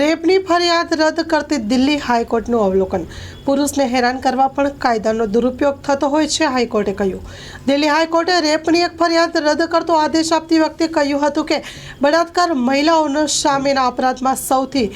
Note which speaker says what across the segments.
Speaker 1: રેપની ફરિયાદ રદ કરતી દિલ્હી હાઈકોર્ટનું અવલોકન. પુરુષને હેરાન કરવા પણ કાયદાનો દુરુપયોગ થતો હોય છે, હાઈકોર્ટે કહ્યું. દિલ્હી હાઈકોર્ટે રેપની એક ફરિયાદ રદ કરતો આદેશ આપતી વખતે કહ્યું હતું કે, બળાત્કાર મહિલાઓનો સામેના અપરાધમાં સૌથી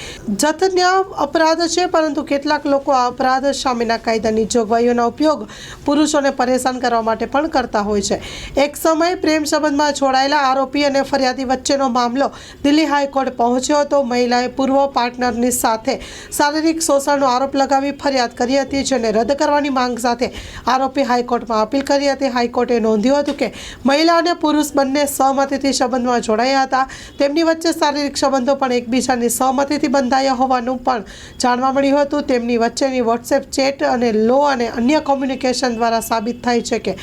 Speaker 1: જતન્ય અપરાધ છે, પરંતુ કેટલાક લોકો આ અપરાધ સામેના કાયદાની જોગવાઈઓનો ઉપયોગ પુરુષોને પરેશાન કરવા માટે પણ કરતા હોય છે. એક સમયે પ્રેમ સંબંધમાં જોડાયેલા આરોપી અને ફરિયાદી વચ્ચેનો મામલો દિલ્હી હાઈકોર્ટ પહોંચ્યો હતો. મહિલાએ પૂર્વ પાર્ટનરની સાથે શારીરિક શોષણનો આરોપ લગાવી ફરિયાદ કરી હતી જેને રદ કરવાની માંગ સાથે આરોપી હાઈકોર્ટમાં અપીલ કરી હતી. હાઈકોર્ટે નોંધ્યું હતું કે મહિલા અને પુરુષ બંને સહમતિથી સંબંધમાં જોડાયા હતા. તેમની વચ્ચે શારીરિક સંબંધો પણ એકબીજાની સહમતિથી બંધાયા હોવાનું પણ જાણવા મળ્યું હતું. તેમની વચ્ચેની વોટ્સએપ ચેટ અને લો અને અન્ય કોમ્યુનિકેશન દ્વારા સાબિત થાય છે કે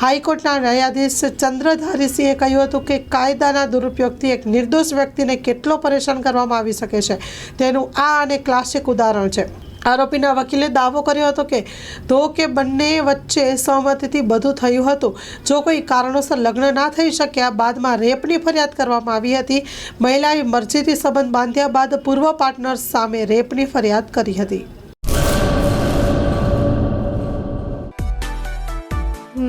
Speaker 1: હાઈકોર્ટના ન્યાયાધીશ ચંદ્રધારીસિંહે કહ્યું હતું કે કાયદાના દુરુપયોગથી એક નિર્દોષ વ્યક્તિને કેટલો પરેશાન કરવામાં આવી શકે છે. તેનું આ અને ક્લાસિક ઉદાહરણ છે. આરોપીના વકીલે દાવો કર્યો હતો કે, ધો કે બંને વચ્ચે સહમતિથી બધું થયું હતું. જો કોઈ કારણોસર લગ્ન ના થઈ શક્યા, બાદમાં રેપની ફરિયાદ કરવામાં આવી હતી. મહિલાએ મરજીથી સંબંધ બાંધ્યા બાદ પૂર્વ પાર્ટનર સામે રેપની ફરિયાદ કરી હતી.